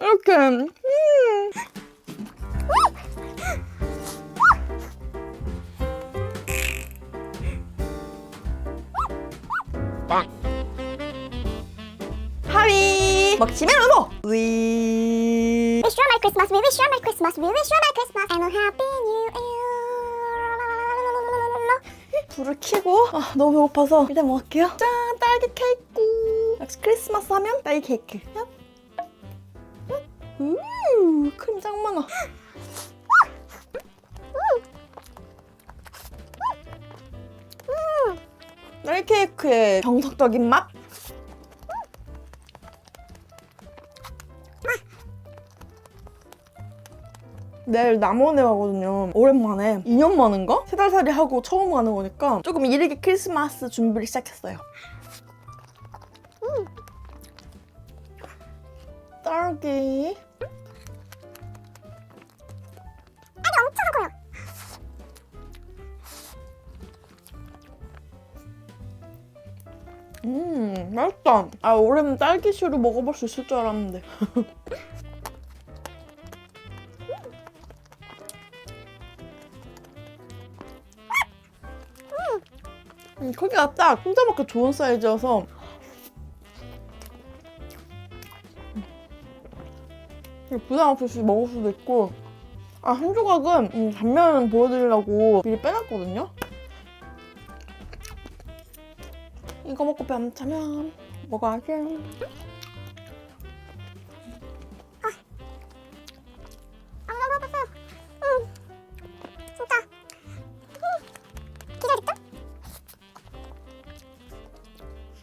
이렇게 음. 하위 먹시멜로 위 Wish you a Merry Christmas, we wish you a Merry Christmas, we wish you a Merry Christmas and a Happy New Year. 불을 켜고 아, 너무 배고파서 일단 먹을게요. 짠 딸기 케이크. 역시 크리스마스 하면 딸기 케이크. 많아. 딸기 케이크의 정석적인 맛. 내일 남원에 가거든요. 오랜만에 2년 만인가? 세 달 살이 하고 처음 가는 거니까 조금 이르게 크리스마스 준비를 시작했어요. 음. 딸기. 하고요. 음, 맛있다. 아, 올해는 딸기슈를 먹어볼 수 있을 줄 알았는데. 음, 크기가 딱 혼자 먹기 좋은 사이즈여서 음, 부담 없이 먹을 수도 있고 아, 한 조각은 음, 단면 보여드리려고 미리 빼놨거든요. 이거 먹고 배안 차면 먹어야지. 안 먹어봤어요. 음, 진짜. 음, 기다렸다.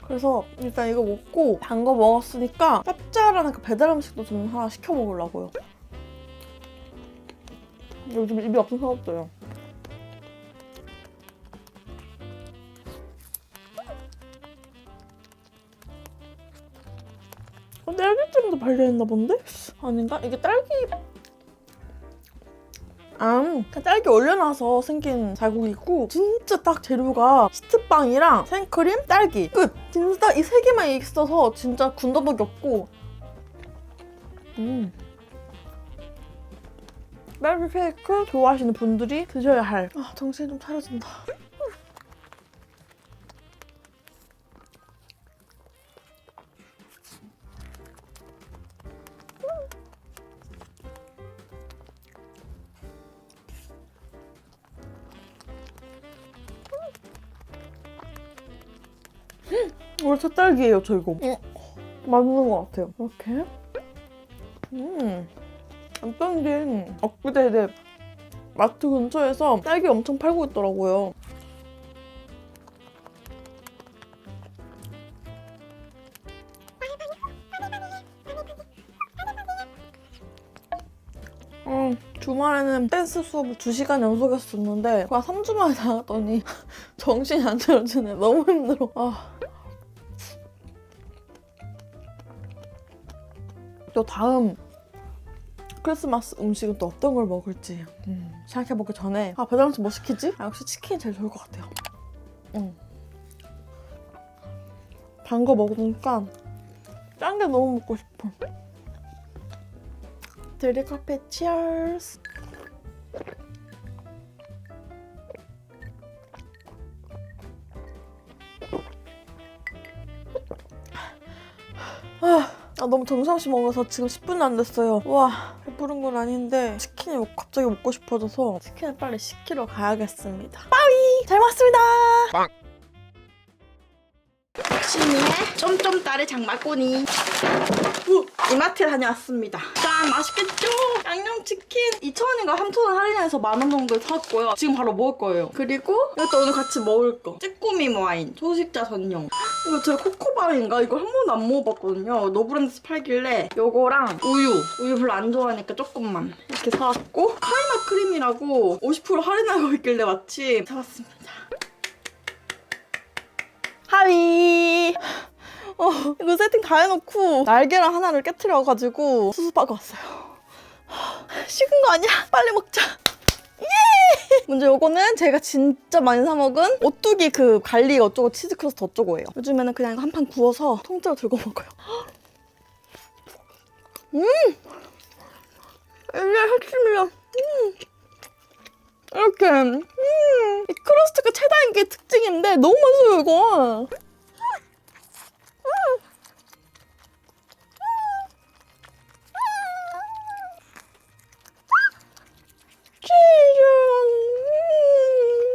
그래서 일단 이거 먹고 단 거 먹었으니까 짭짤한 그 배달 음식도 좀 하나 시켜 먹으려고요. 요즘 입이 없어서 서럽어요. 어, 딸기잼도 발려있나 본데? 아닌가? 이게 딸기 아, 딸기 올려놔서 생긴 자국이고 진짜 딱 재료가 시트빵이랑 생크림, 딸기 끝! 진짜 이 세 개만 있어서 진짜 군더더기 없고 음. 딸기 케이크 좋아하시는 분들이 드셔야 할 아, 정신이 좀 차려진다 원래 첫 딸기예요, 저 이거. 맞는 것 같아요. 이렇게. 음. 어떤 게 엊그제 마트 근처에서 딸기 엄청 팔고 있더라고요. 음, 주말에는 댄스 수업을 2시간 연속 했었는데 그냥 3주 만에 나갔더니 정신이 안 차려지네. 너무 힘들어. 아. 또 다음 크리스마스 음식은 또 어떤 걸 먹을지 음, 생각해보기 전에 아 배달 음식 뭐 시키지? 아, 역시 치킨이 제일 좋을 것 같아요 음. 단거 먹으니까 짠 게 너무 먹고 싶어 드리 커피 치얼스 아, 아, 너무 정신없이 먹어서 지금 10분도 안 됐어요. 와, 배 부른 건 아닌데 치킨이 먹- 갑자기 먹고 싶어져서 치킨을 빨리 시키러 가야겠습니다. 빠위! 잘 먹었습니다! 신이의 쫌쫌따리 장마꼬니 우, 이마트에 다녀왔습니다. 짠! 맛있겠죠? 양념치킨 2,000원인가 3,000원 할인해서 만 원 정도에 샀고요. 지금 바로 먹을 거예요. 그리고 이것도 오늘 같이 먹을 거. 찌꾸미 와인, 초식자 전용. 이거 제가 코코바인가? 이거 한 번도 안 먹어봤거든요. 노브랜드에서 팔길래 요거랑 우유. 우유 별로 안 좋아하니까 조금만 이렇게 사왔고 카이마 크림이라고 50% 할인하고 있길래 마침 사왔습니다. 하위! 어, 이거 세팅 다 해놓고 날개랑 하나를 깨트려가지고 수습하고 왔어요. 식은 거 아니야? 빨리 먹자. 예! 먼저 요거는 제가 진짜 많이 사 먹은 오뚜기 그 갈릭 어쩌고 치즈 크러스트 어쩌고예요. 요즘에는 그냥 이거 한 판 구워서 통째로 들고 먹어요. 음! 이게 핵심이야. 음! 이렇게, 음! 이 크러스트가 최다인 게 특징인데, 너무 맛있어요, 이거.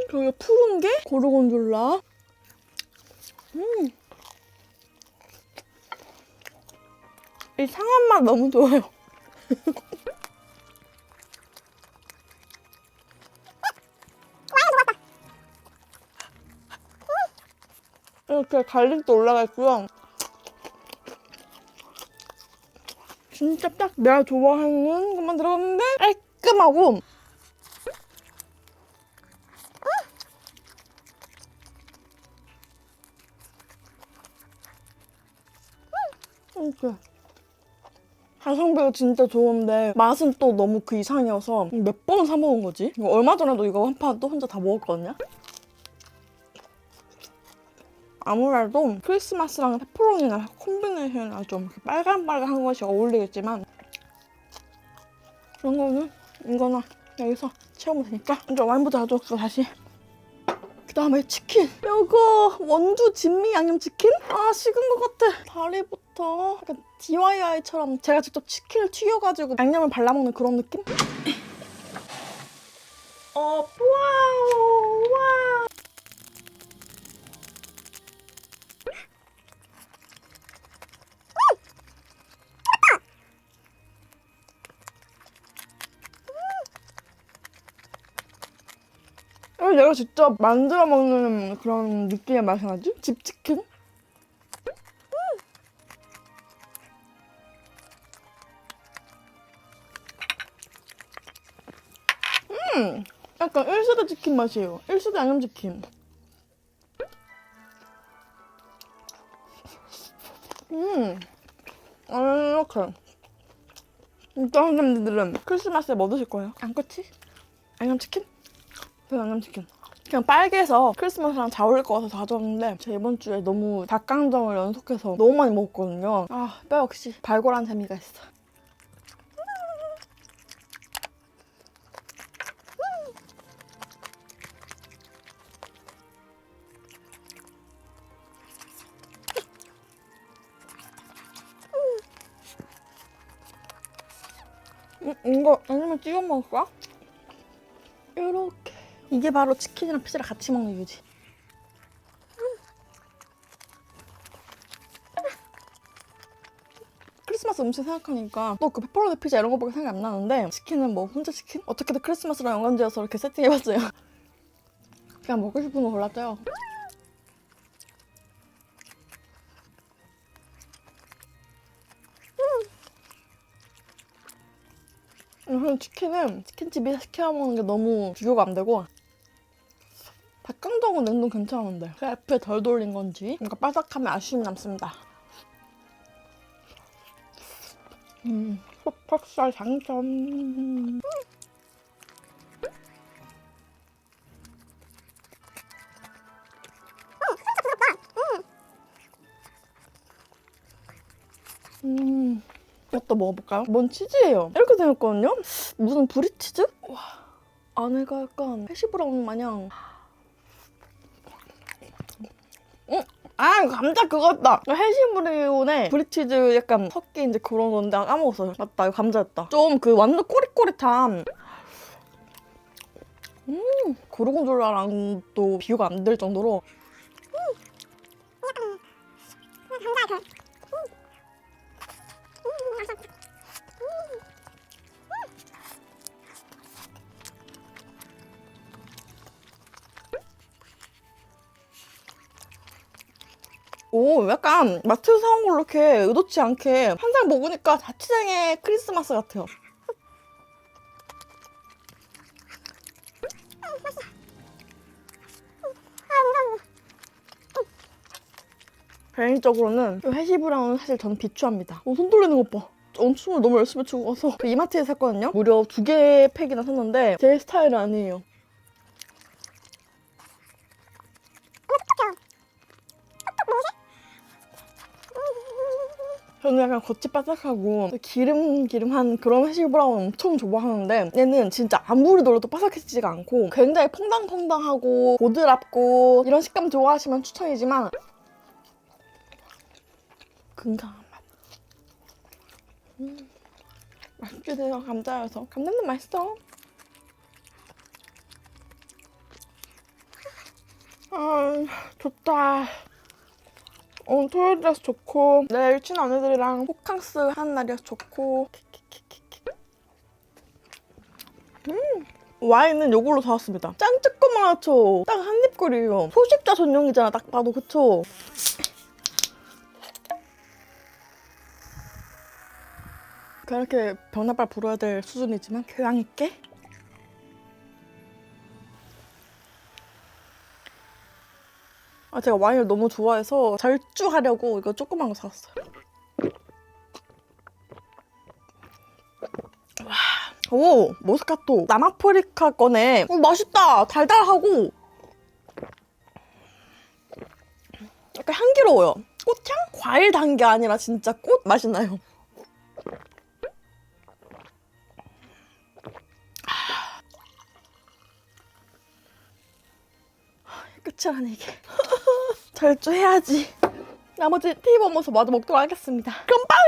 음! 그리고 푸른 게 고르곤졸라. 음! 이 상한 맛 너무 좋아요. 이렇게 갈릭도 올라가 있고요. 진짜 딱 내가 좋아하는 것만 들어갔는데 깔끔하고 이렇게 가성비가 진짜 좋은데 맛은 또 너무 그 이상이어서 몇 번 사 먹은 거지? 얼마 전에도 이거 한 판 또 혼자 다 먹었거든요. 아무래도 크리스마스랑 페퍼로니랑 콤비네이션이랑 좀 빨간빨간한 것이 어울리겠지만 그런 거는 이거나 여기서 채우면 되니까 이제 와인부터 가져올게요 다시 그 다음에 치킨 이거 원두 진미 양념 치킨? 아 식은 것 같아 다리부터 약간 DIY처럼 제가 직접 치킨을 튀겨가지고 양념을 발라먹는 그런 느낌? 어 와우 와우 이거 내가 직접 만들어 먹는 그런 느낌의 맛이 나지? 집 치킨? 음! 약간 1세대 치킨 맛이에요. 1세대 양념치킨. 음! 아, 이렇게. 다른 사람들은 크리스마스에 뭐 드실 거예요? 양꼬치? 양념치킨? 그 양념치킨. 그냥 빨개서 크리스마스랑 잘 어울릴 것 같아서 가져왔는데 제가 이번 주에 너무 닭강정을 연속해서 너무 많이 먹었거든요. 아, 뼈 역시 발골한 재미가 있어. 음, 이거 아니면 찍어 먹을까? 이렇게 이게 바로 치킨이랑 피자를 같이 먹는 이유지. 크리스마스 음식 생각하니까 또 그 페퍼로니 피자 이런 거밖에 생각이 안 나는데 치킨은 뭐 혼자 치킨? 어떻게든 크리스마스랑 연관지어서 이렇게 세팅해봤어요. 그냥 먹고 싶은 거 골랐어요 저는 치킨은 치킨집에서 시켜 먹는 게 너무 비교가 안 되고 닭강정은 냉동 괜찮은데 그 옆에 덜 돌린 건지 뭔가 바삭함에 아쉬움이 남습니다. 음, 속박살 장점. 음, 이것도 먹어볼까요? 뭔 치즈예요? 이렇게 생겼거든요? 무슨 브리치즈? 와, 안에가 약간 해시브라운 마냥. 응? 아, 이거 감자 그거였다. 해시브라운에 브리치즈 약간 섞인 이제 그런 건데 아, 까먹었어요. 맞다, 이거 감자였다. 좀 그 완전 꼬릿꼬릿한. 음, 고르곤졸라랑 또 비교가 안 될 정도로 오, 약간 마트에서 사온 걸로 이렇게 의도치 않게 한상 먹으니까 자취생의 크리스마스 같아요. 개인적으로는 이 해시브라운은 사실 저는 비추합니다. 어, 손 돌리는 것 봐. 엄충을 너무 열심히 추고 가서 그 이마트에 샀거든요. 무려 두 개 팩이나 샀는데 제 스타일은 아니에요. 저는 약간 겉이 바삭하고 기름기름한 그런 해시 브라운 엄청 좋아하는데 얘는 진짜 아무리 놀려도 바삭해지지가 않고 굉장히 퐁당퐁당하고 보드랍고 이런 식감 좋아하시면 추천이지만 건강한 맛. 음, 맛있게 돼요 감자여서 감자는 맛있어. 아 좋다. 오늘 토요일이라서 좋고. 내일 친한 언니들이랑 호캉스 하는 날이라서 좋고. 음 와인은 요걸로 사왔습니다. 짠 조그맣죠 딱 한 입거리요 소식자 전용이잖아 딱 봐도 그쵸? 그렇게 병나발 불어야 될 수준이지만 교양 있게 아, 제가 와인을 너무 좋아해서 절주하려고 이거 조그만 거 사왔어요. 와, 오, 모스카토. 남아프리카 거네. 어, 맛있다. 달달하고. 약간 향기로워요. 꽃향? 과일 단 게 아니라 진짜 꽃 맛이 나요. 끝이라니 이게. 절주해야지. 나머지 테이블 먹어서 마저 먹도록 하겠습니다. 그럼 빠이!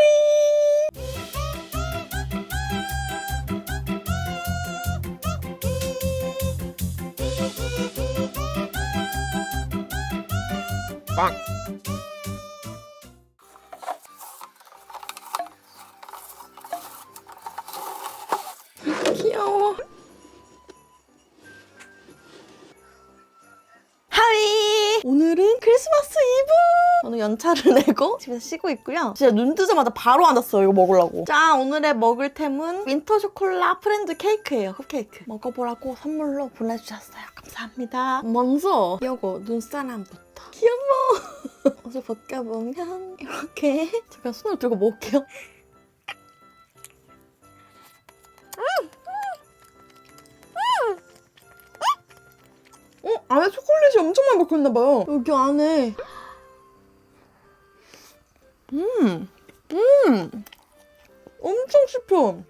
빵! 연차를 내고 집에서 쉬고 있고요. 진짜 눈 뜨자마자 바로 앉았어요, 이거 먹으려고. 자, 오늘의 먹을 템은 윈터 쇼콜라 프렌즈 케이크예요, 컵케이크. 먹어보라고 선물로 보내주셨어요. 감사합니다. 먼저 이거 눈사람부터. 귀여워! 옷을 벗겨보면 이렇게 잠깐 손을 들고 먹을게요. 어? 안에 초콜릿이 엄청 많이 먹혀있나봐요. 여기 안에. 음, 음. 엄청 씹혀.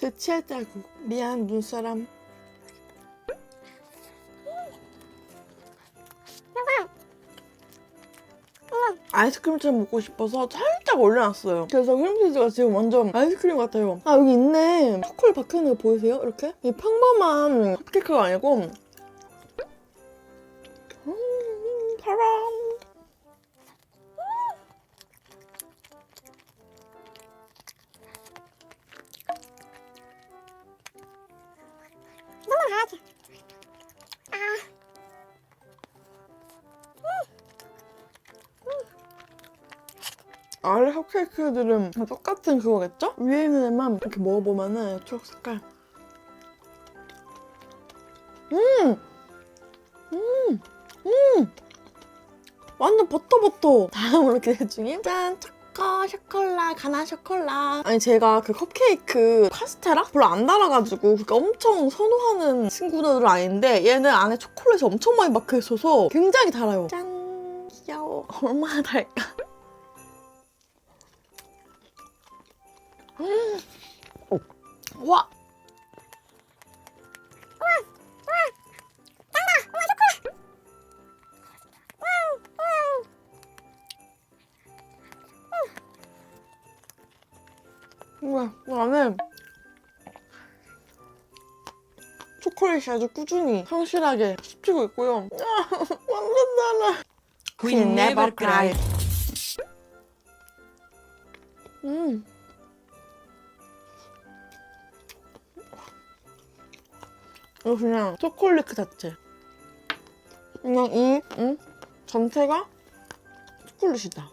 제 취했다고. 미안, 눈사람. 아이스크림처럼 먹고 싶어서 살짝 올려놨어요. 그래서 크림치즈가 지금 완전 아이스크림 같아요. 아 여기 있네. 초콜릿 박혀있는 거 보이세요? 이렇게? 이 평범한 컵케이크가 아니고 다 똑같은 그거겠죠? 위에 있는 애만 이렇게 먹어보면은 초록 색깔. 음! 음! 음! 완전 버터버터! 다음으로 기대 중인 짠! 초코 쇼콜라 가나 쇼콜라 아니 제가 그 컵케이크 카스테라 별로 안 달아가지고 그렇게 엄청 선호하는 친구들은 아닌데 얘는 안에 초콜릿이 엄청 많이 박혀있어서 굉장히 달아요 짠! 귀여워 얼마나 달까 와! 우와, 이 안에 초콜릿이 아주 꾸준히 성실하게 씹히고 있고요. 아, 완전 달아. We never cry. 음. 이거 그냥 초콜릿 그 자체. 그냥 이 응? 전체가 초콜릿이다.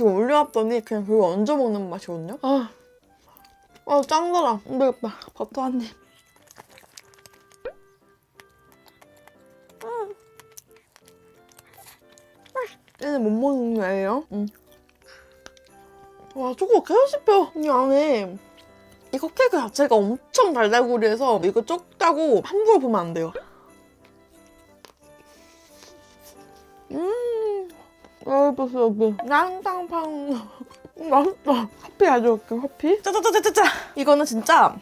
지금 올려놨더니 그냥 그거 얹어 먹는 맛이거든요. 아, 아 짱더라. 근데 오빠 버터 한 입. 음. 얘는 못 먹는 애예요. 응. 와, 초코 계속 씹혀. 이 안에 이 컵케이크 자체가 엄청 달달구리해서 이거 적다고 함부로 보면 안 돼요. 음, 여기 여기 음, 맛있다. 커피 가져올게 커피. 짜자자자자자. 이거는 진짜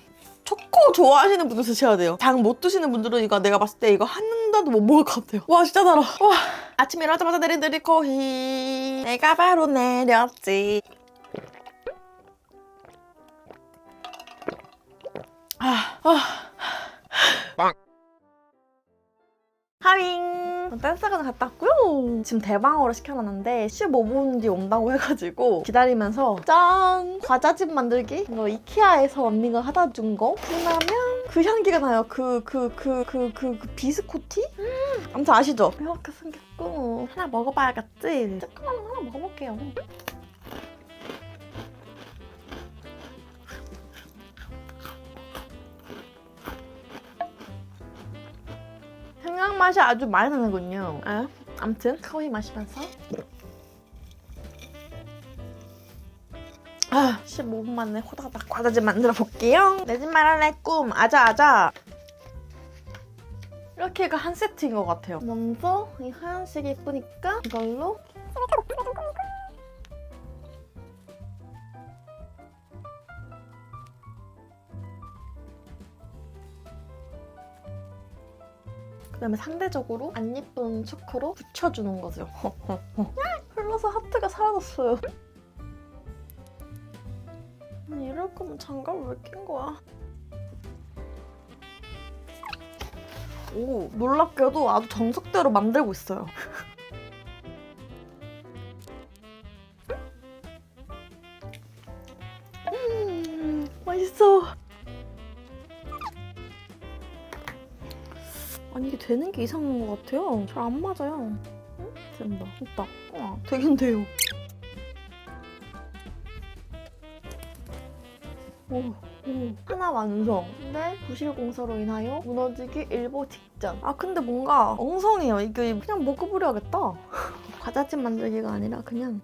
초코 좋아하시는 분들 드셔야 돼요. 당 못 드시는 분들은 이거 내가 봤을 때 이거 하나도 못 먹을 것 같아요. 와 진짜 달아. 와 아침에 일어나자마자 내린 드리코히 내가 바로 내렸지. 아, 아. 하윙 댄스학원 갔다 왔고요? 지금 대방어를 시켜놨는데 15분 뒤에 온다고 해가지고 기다리면서 짠! 과자집 만들기? 이거 이케아에서 언니가 하다 준거? 그러면 그 향기가 나요. 그그그 그 그 그 비스코티? 음, 아무튼 아시죠? 이렇게 생겼고 하나 먹어봐야겠지? 조금만 하나 먹어볼게요 맛이 아주 많이 나는군요. 아, 아무튼 커피 마시면서 아, 15분 만에 호다닥 과자집 만들어 볼게요. 내 집 마련의 꿈, 아자 아자. 이렇게가 한 세트인 것 같아요. 먼저 이 하얀색 예쁘니까 이걸로 그다음에 상대적으로 안 예쁜 초코로 붙여주는 거죠. 야, 흘러서 하트가 사라졌어요. 아니, 이럴 거면 장갑을 왜 낀 거야? 오, 놀랍게도 아주 정석대로 만들고 있어요. 되는 게 이상한 것 같아요. 잘 안 맞아요. 응? 된다. 됐다. 와, 되긴 돼요. 오, 오. 하나 완성. 근데 부실 공사로 인하여 무너지기 일보 직전. 아 근데 뭔가 엉성해요. 이게 그냥 먹어버려야겠다. 과자집 만들기가 아니라 그냥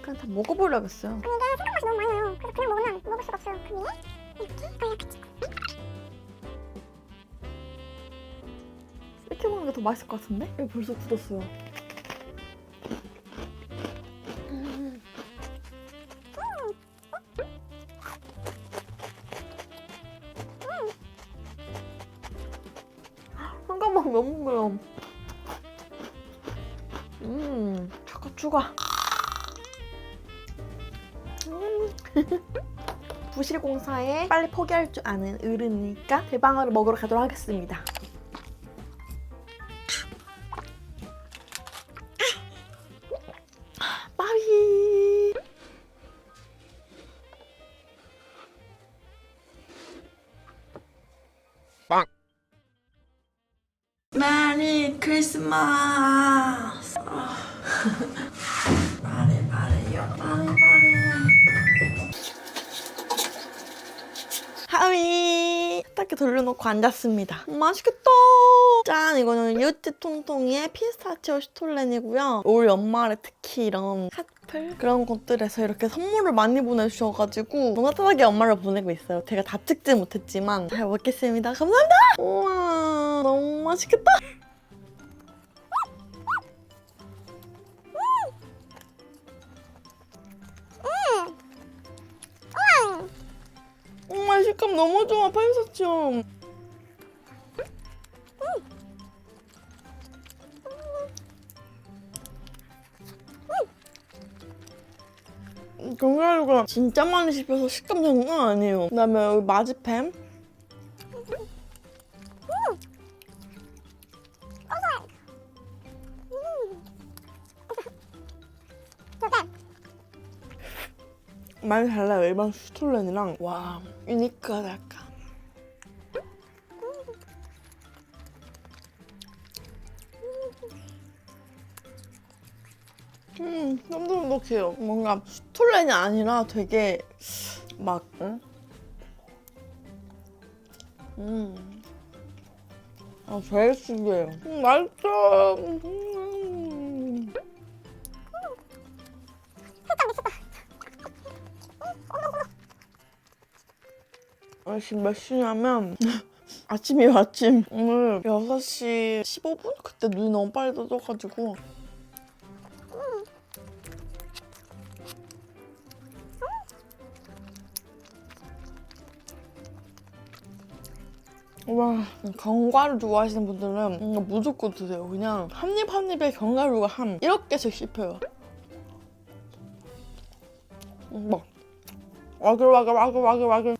그냥 다 먹어버려야겠어요. 근데 생각 맛이 너무 많이 나요. 그래서 그냥 먹으면 먹을 수가 없어요. 그 위에 이렇게 이렇게 먹는 게 더 맛있을 것 같은데? 이거 벌써 굳었어요. 음. 잠깐만 너무 매워. 음, 추가 추가. 음. 부실공사에 빨리 포기할 줄 아는 어른이니까 대방어를 먹으러 가도록 하겠습니다. 크리스마스. 아. 말해 말해요. 말해 말해. 하위 세탁기 돌려놓고 앉았습니다. 음, 맛있겠다. 짠! 이거는 유티 통통이의 피스타치오 슈톨렌이고요. 올 연말에 특히 이런 카플 그런 곳들에서 이렇게 선물을 많이 보내주셔가지고 따뜻하게 연말을 보내고 있어요. 제가 다 찍지 못했지만 잘 먹겠습니다. 감사합니다. 우와 너무 맛있겠다. 정말 식감 너무 좋아 파인사치요. 견과류가 진짜 많이 씹혀서 식감 장난 아니에요. 그다음에 여기 마지팸. 많이 달라요 일반 슈톨렌이랑 와 유니크하다 약간 음 쫀득쫀득해요 뭔가 슈톨렌이 아니라 되게 막 응? 음 아, 제일 신기해요. 음, 맛있어. 음. 아, 지금 몇 시냐면 아침이에요 아침. 오늘 6시 15분? 그때 눈이 너무 빨리 떠져가지고. 와 견과류 좋아하시는 분들은 이거 무조건 드세요. 그냥 한 입 한 입에 견과류가 한 1억개씩 씹혀요. 음, 막 와글와글 와글와글 와글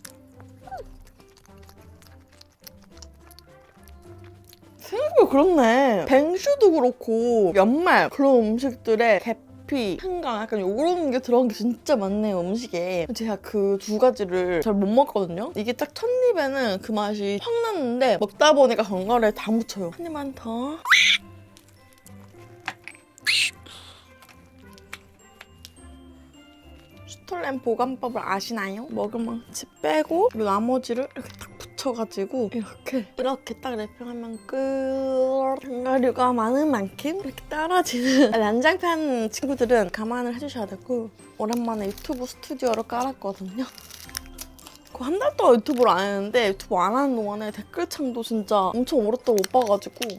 그렇네. 뱅슈도 그렇고 연말 그런 음식들에 계피, 한강 약간 요런 게 들어간 게 진짜 많네요 음식에. 제가 그 두 가지를 잘 못 먹거든요. 이게 딱 첫 입에는 그 맛이 확 났는데 먹다 보니까 견과류에 다 묻혀요. 한 입만 더. 슈톨렌 보관법을 아시나요? 먹을 만치 빼고 나머지를 이렇게 딱 붙여가지고 이렇게 이렇게 딱 랩핑하면 끝 견과류가 많은 만큼 이렇게 떨어지는 난장판 친구들은 감안을 해주셔야 되고 오랜만에 유튜브 스튜디오를 깔았거든요 그한달 동안 유튜브를 안 했는데 유튜브 안 하는 동안에 댓글창도 진짜 엄청 오랫동안 못 봐가지고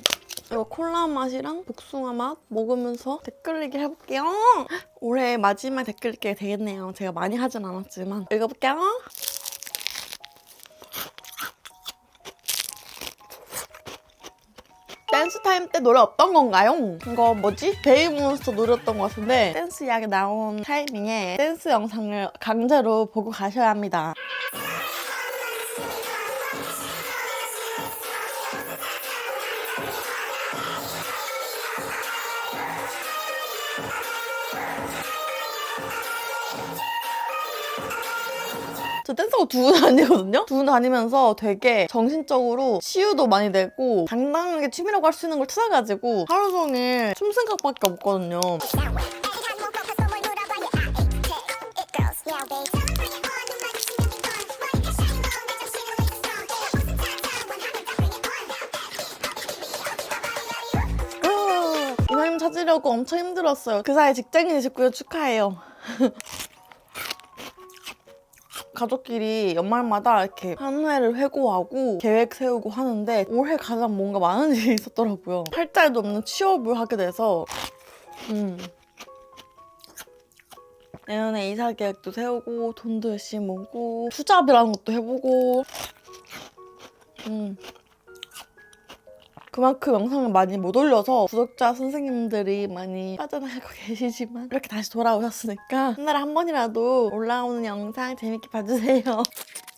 이거 콜라 맛이랑 복숭아 맛 먹으면서 댓글 얘기 해볼게요. 올해 마지막 댓글 읽기가 되겠네요. 제가 많이 하진 않았지만 읽어볼게요. 댄스 타임 때 노래 어떤 건가요? 이거 뭐지? 베이브몬스터 노래였던 것 같은데 댄스 이야기 나온 타이밍에 댄스 영상을 강제로 보고 가셔야 합니다. 저 댄서가 두고 다니거든요? 두고 다니면서 되게 정신적으로 치유도 많이 되고 당당하게 취미라고 할 수 있는 걸 찾아가지고 하루 종일 춤 생각밖에 없거든요. 아, 이사님 찾으려고 엄청 힘들었어요. 그 사이 직장인이셨고요. 축하해요. 가족끼리 연말마다 이렇게 한 해를 회고하고 계획 세우고 하는데 올해 가장 뭔가 많은 일이 있었더라고요. 팔자에도 없는 취업을 하게 돼서 음. 내년에 이사 계획도 세우고 돈도 열심히 모으고 투잡이라는 것도 해보고 음. 그만큼 영상을 많이 못 올려서 구독자 선생님들이 많이 빠져나가고 계시지만 이렇게 다시 돌아오셨으니까 한 달에 한 번이라도 올라오는 영상 재밌게 봐주세요.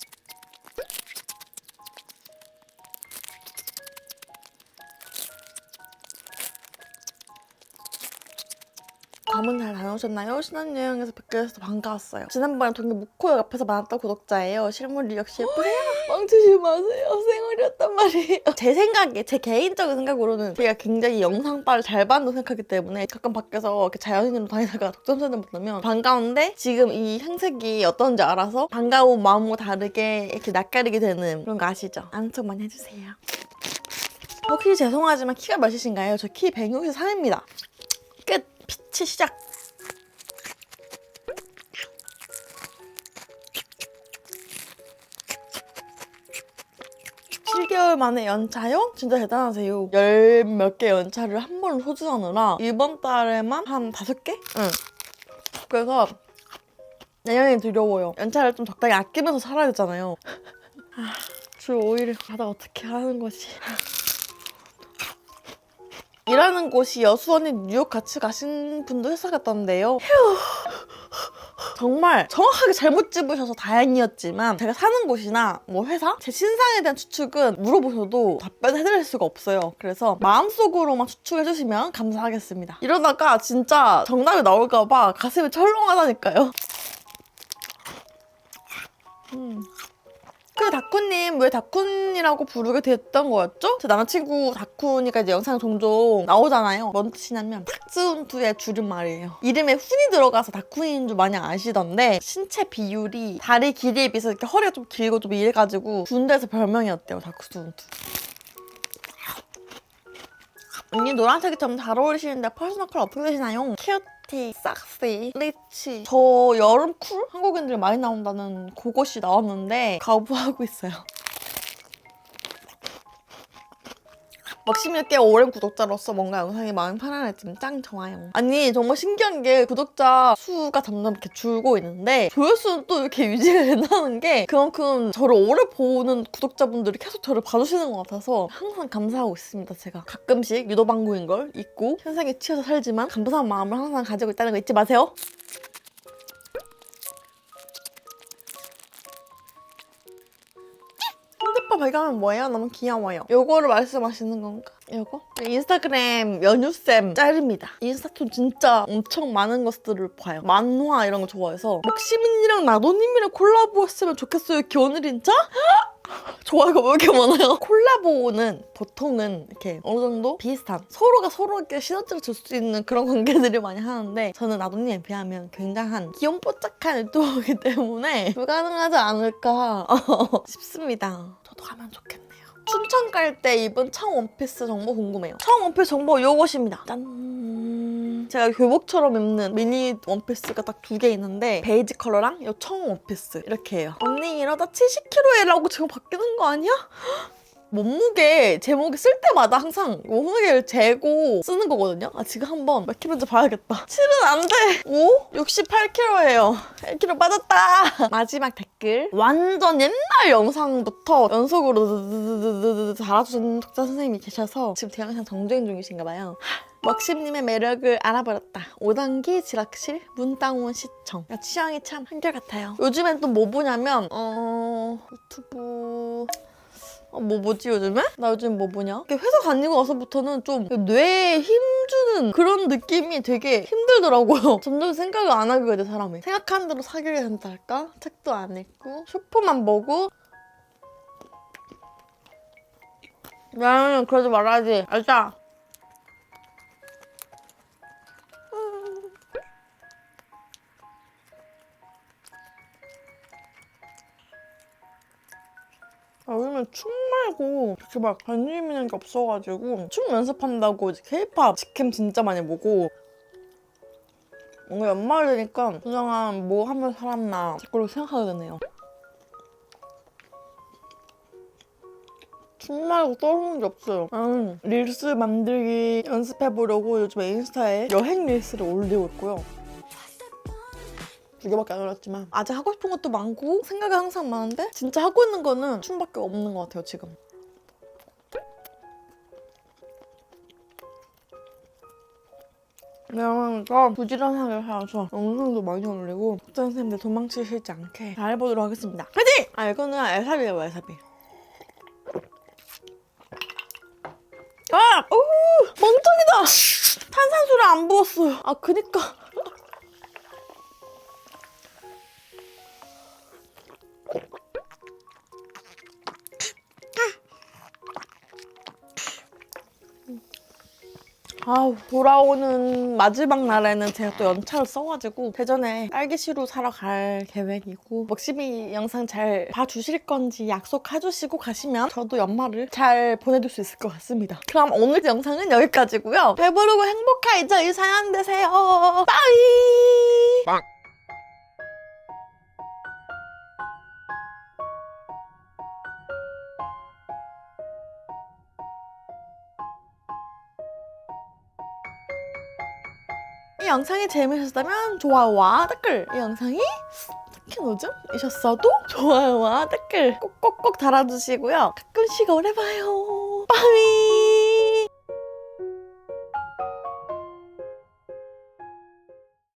다녀오셨나요? 신혼여행에서 뵙게 돼서 반가웠어요. 지난번에 동네 묵코역 앞에서 만났던 구독자예요. 실물이 역시 예쁘세요? 뻥치지 마세요. 생얼이었단 말이에요. 제 생각에, 제 개인적인 생각으로는 제가 굉장히 영상빨을 잘 받는 생각하기 때문에 가끔 밖에서 이렇게 자연인으로 다니다가 독점사진 만나면 반가운데 지금 이 행색이 어떤지 알아서 반가운 마음과 다르게 이렇게 낯가리게 되는 그런 거 아시죠? 아는 척 많이 해주세요. 혹시 죄송하지만 키가 몇이신가요? 저 키 163입니다. 끝! 피치 시작! 칠 개월 만에 연차요? 진짜 대단하세요. 열 몇 개 연차를 한 번으로 소진하느라 이번 달에만 한 다섯 개? 응. 그래서 내년이 두려워요. 연차를 좀 적당히 아끼면서 살아야 되잖아요. 아, 주 5일을 가다 어떻게 하는 거지? 일하는 곳이 여수원이 뉴욕 같이 가신 분도 회사 갔던데요. 휴. 정말 정확하게 잘못 집으셔서 다행이었지만 제가 사는 곳이나 뭐 회사 제 신상에 대한 추측은 물어보셔도 답변 해드릴 수가 없어요. 그래서 마음속으로만 추측해 주시면 감사하겠습니다. 이러다가 진짜 정답이 나올까봐 가슴이 철렁하다니까요. 음. 그 다쿠님 왜 다쿤이라고 부르게 됐던 거였죠? 제 남자친구 다쿤이가 이제 영상 종종 나오잖아요. 뭔 뜻이냐면 탁즈운투의 줄임말이에요. 이름에 훈이 들어가서 다쿤인 줄 많이 아시던데 신체 비율이 다리 길이에 비해서 이렇게 허리가 좀 길고 좀 이래가지고 군대에서 별명이었대요. 다쿠즈운투. 언니 노란색이 좀 잘 어울리시는데 퍼스널 컬러 어떻게 되시나요? 큐 티, 싹시, 리치 저 여름 쿨? 한국인들 많이 나온다는 그것이 나왔는데 거부하고 있어요 꽤 오랜 구독자로서 뭔가 영상이 마음이 편안해지면 짱 좋아요. 아니 정말 신기한 게 구독자 수가 점점 이렇게 줄고 있는데 조회수는 또 이렇게 유지가 된다는 게 그만큼 저를 오래 보는 구독자분들이 계속 저를 봐주시는 것 같아서 항상 감사하고 있습니다. 제가 가끔씩 유도방구인 걸 잊고 현상에 치여서 살지만 감사한 마음을 항상 가지고 있다는 거 잊지 마세요. 핸드폰 발견하면 뭐예요? 너무 귀여워요. 요거를 말씀하시는 건가? 요거? 인스타그램 연유쌤 짤입니다. 인스타툰 진짜 엄청 많은 것들을 봐요. 만화 이런 거 좋아해서 먹시민이랑 나도님이랑 콜라보 했으면 좋겠어요. 기원을인자? 좋아요가 왜 이렇게 많아요? 콜라보는 보통은 이렇게 어느 정도 비슷한 서로가 서로에게 시너지를 줄 수 있는 그런 관계들을 많이 하는데 저는 나도님에 비하면 굉장한 귀염뽀짝한 유튜버이기 때문에 불가능하지 않을까 싶습니다. 저도 하면 좋겠네요. 춘천 갈 때 입은 청 원피스 정보 궁금해요. 청 원피스 정보 요것입니다. 짠! 제가 교복처럼 입는 미니 원피스가 딱 두 개 있는데 베이지 컬러랑 요청 원피스 이렇게 해요. 언니 이러다 70kg라고 지금 바뀌는 거 아니야? 몸무게 제목이 쓸 때마다 항상 몸무게를 재고 쓰는 거거든요. 아 지금 한번 몇 킬로인지 봐야겠다. 7은 안 돼. 5? 68kg예요. 1kg 빠졌다. 마지막 댓글. 완전 옛날 영상부터 연속으로 달아주는 독자 선생님이 계셔서 지금 대학생 정주행 중이신가 봐요. 먹심님의 매력을 알아버렸다. 5단기 지락실 문땅원 시청. 야, 취향이 참 한결같아요. 요즘엔 또 뭐 보냐면 어... 유튜브... 어, 뭐 뭐지 요즘에? 나 요즘 뭐 보냐? 회사 다니고 나서부터는 좀 뇌에 힘주는 그런 느낌이 되게 힘들더라고요. 점점 생각을 안 하게 돼 사람이. 생각한 대로 사귀게 된다 할까? 책도 안 읽고 쇼포만 보고 나는 그러지 말아야지. 알자. 아, 요즘에 춤 말고 이렇게 막 관심 있는 게 없어가지고 춤 연습한다고 이제 케이팝 직캠 진짜 많이 보고 뭔가 연말 되니까 그동안 뭐 하면 살았나 자꾸 생각하게 되네요. 춤 말고 떠오르는 게 없어요. 음, 릴스 만들기 연습해보려고 요즘에 인스타에 여행 릴스를 올리고 있고요. 두 개밖에 안 올렸지만 아직 하고 싶은 것도 많고 생각이 항상 많은데 진짜 하고 있는 거는 춤밖에 없는 것 같아요 지금 내가 부지런하게 살아서 영상도 많이 올리고 학생 선생님들 도망치시지 않게 잘 해보도록 하겠습니다 파이팅! 아 이거는 알사비예요 알사비 아! 오! 멍청이다! 탄산수를 안 부었어요 아 그니까 아우 돌아오는 마지막 날에는 제가 또 연차를 써가지고 대전에 딸기시루 사러 갈 계획이고 먹심이 영상 잘 봐주실 건지 약속해주시고 가시면 저도 연말을 잘 보내줄 수 있을 것 같습니다. 그럼 오늘 영상은 여기까지고요. 배부르고 행복하이죠? 이사연 되세요. 빠이! 이 영상이 재미있었다면 좋아요와 댓글 이 영상이 특히 노즘이셨어도 좋아요와 댓글 꼭꼭꼭 달아주시고요. 가끔씩 오래 봐요. 빠이